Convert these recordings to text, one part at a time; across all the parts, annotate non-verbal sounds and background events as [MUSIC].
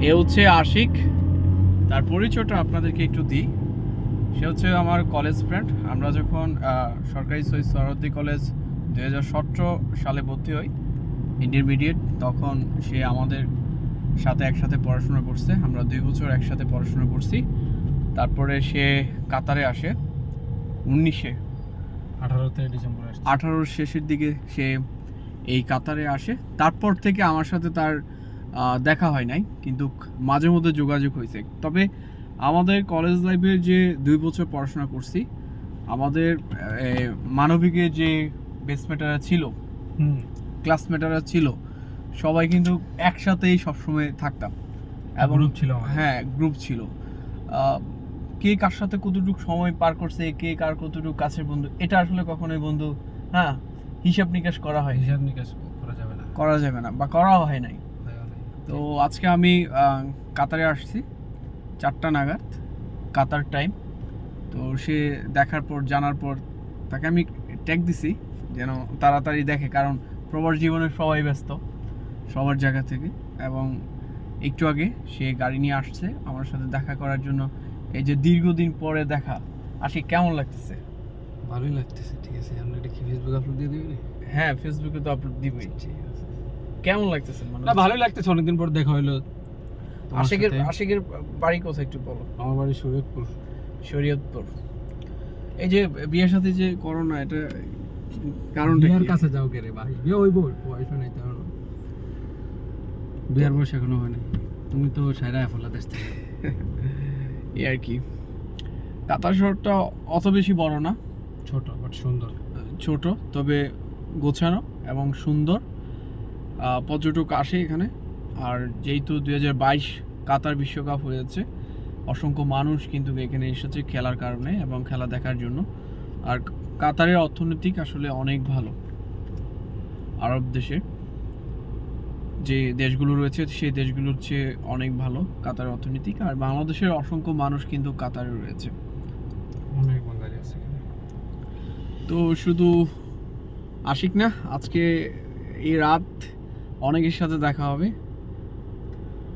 এ হচ্ছে আশিক। তার পরিচয়টা আপনাদেরকে একটু দিই। সে হচ্ছে আমার কলেজ ফ্রেন্ড আমরা যখন সরকারি সৈয়দ সরদ্দি কলেজ দু হাজার সতেরো সালে ভর্তি হই ইন্টারমিডিয়েট তখন সে আমাদের সাথে একসাথে পড়াশোনা করছে। আমরা দুই বছর একসাথে পড়াশোনা করছি। তারপরে সে কাতারে আসে উনিশে। আঠারোতে ডিসেম্বর আঠারোর শেষের দিকে সে এই কাতারে আসে। তারপর থেকে আমার সাথে তার দেখা হয় নাই কিন্তু মাঝে মধ্যে যোগাযোগ হয়েছে। তবে আমাদের কলেজ লাইফে যে দুই বছর পড়াশোনা করছি আমাদের আহ, মানবিকের যে বেসমেটাররা ছিল হুম। ক্লাসমেটাররা ছিল সবাই কিন্তু একসাথেই সবসময় থাকতাম। এবং গ্রুপ ছিল হ্যাঁ গ্রুপ ছিল। কে কার সাথে কতটুকু সময় পার করছে কে কার কতটুকু কাছের বন্ধু এটা আসলে কখনোই বন্ধু হ্যাঁ হিসাব নিকাশ করা হয় হিসাব নিকাশ করা যাবে না। করা যাবে না বা করা হয় নাই। তো আজকে আমি কাতারে আসছি চারটা নাগাদ কাতার টাইম তো সে দেখার পর জানার পর তাকে আমি ট্যাগ দিছি যেন তাড়াতাড়ি দেখে কারণ প্রবাস জীবনে সবাই ব্যস্ত সবার জায়গা থেকে। এবং একটু আগে সে গাড়ি নিয়ে আসছে আমার সাথে দেখা করার জন্য। এই যে দীর্ঘদিন পরে দেখা আসি কেমন লাগতেছে? ভালোই লাগতেছে ঠিক আছে। আমরা এটা কি ফেসবুক আপলোড দিয়ে দিবি হ্যাঁ ফেসবুকে তো আপলোড দিবই। ঠিক আছে কেমন লাগতেছে মানে? না ভালোই লাগতেছে অনেকদিন পর দেখা হইল তোমার আশিকের আশিকের বাড়ি কোথায় একটু বলো? আমার বাড়ি শরীয়তপুর। শরীয়তপুর। এই যে বিয়ের সাথে যে করোনা এটা কারণটা বিয়ার? কাছে যাও কে রে ভাই? বিয়ে হইব বয়স নাই তো এখনও। বিয়ার বয়স এখনও হয় নাই। তুমি তো সাইরা ফেলা দেশ থেকে এই আর কি। কাতার শহরটা অত বেশি বড় না। ছোট বাট সুন্দর। ছোট তবে গোছানো এবং সুন্দর। পর্যটক আসে এখানে। আর যেহেতু দুই হাজার বাইশ কাতার বিশ্বকাপ হয়েছে অসংখ্য মানুষ কিন্তু এখানে এসেছে খেলার কারণে এবং খেলা দেখার জন্য। আর কাতারের অর্থনৈতিক আসলে অনেক ভালো আরব দেশে। যে দেশগুলো রয়েছে সেই দেশগুলোর চেয়ে অনেক ভালো কাতার অর্থনৈতিক। আর বাংলাদেশের অসংখ্য মানুষ কিন্তু কাতারে রয়েছে। অনেক বাঙালি আছে তো শুধু আশিক না আজকে এই রাত অনেকের সাথে দেখা হবে।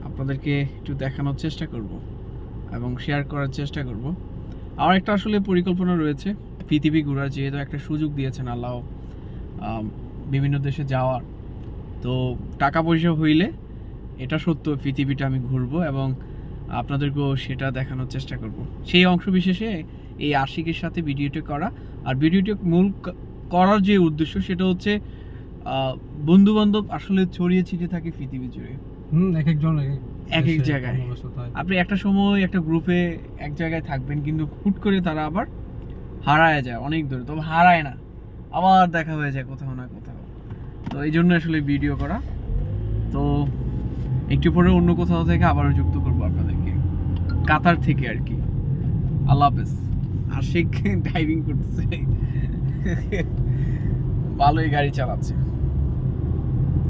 আপনাদেরকে একটু দেখানোর চেষ্টা করব এবং শেয়ার করার চেষ্টা করব। আমার একটা আসলে পরিকল্পনা রয়েছে, পৃথিবী ঘোরার যেহেতু একটা সুযোগ দিয়েছেন আল্লাহ বিভিন্ন দেশে যাওয়ার। তো টাকা পয়সা হইলে এটা সত্য, পৃথিবীটা আমি ঘুরবো এবং আপনাদেরকেও সেটা দেখানোর চেষ্টা করব। সেই অংশ বিশেষে এই আশিকের সাথে ভিডিওটি করা। আর ভিডিওটি মূল করার যে উদ্দেশ্য সেটা হচ্ছে বন্ধু বান্ধব আসলে ছড়িয়ে ছিটিয়ে থাকে পৃথিবী জুড়ে। হুম এক একজন এক এক জায়গায়। আপনি একটা সময় একটা গ্রুপে এক জায়গায় থাকবেন কিন্তু হুট করে তারা আবার হারায় যায় অনেক দূরে। তবে হারায় না আবার দেখা হয়ে যায় কোথাও না কোথাও। তো এই জন্য আসলে ভিডিও করা। তো একটু পরে অন্য কোথাও থেকে আবারও যুক্ত করব আপনাদেরকে। কাতার থেকে আর কি। আল্লাহ হাফেজ। আশিক [LAUGHS] ড্রাইভিং করতেছে। ভালোই গাড়ি চালাচ্ছে।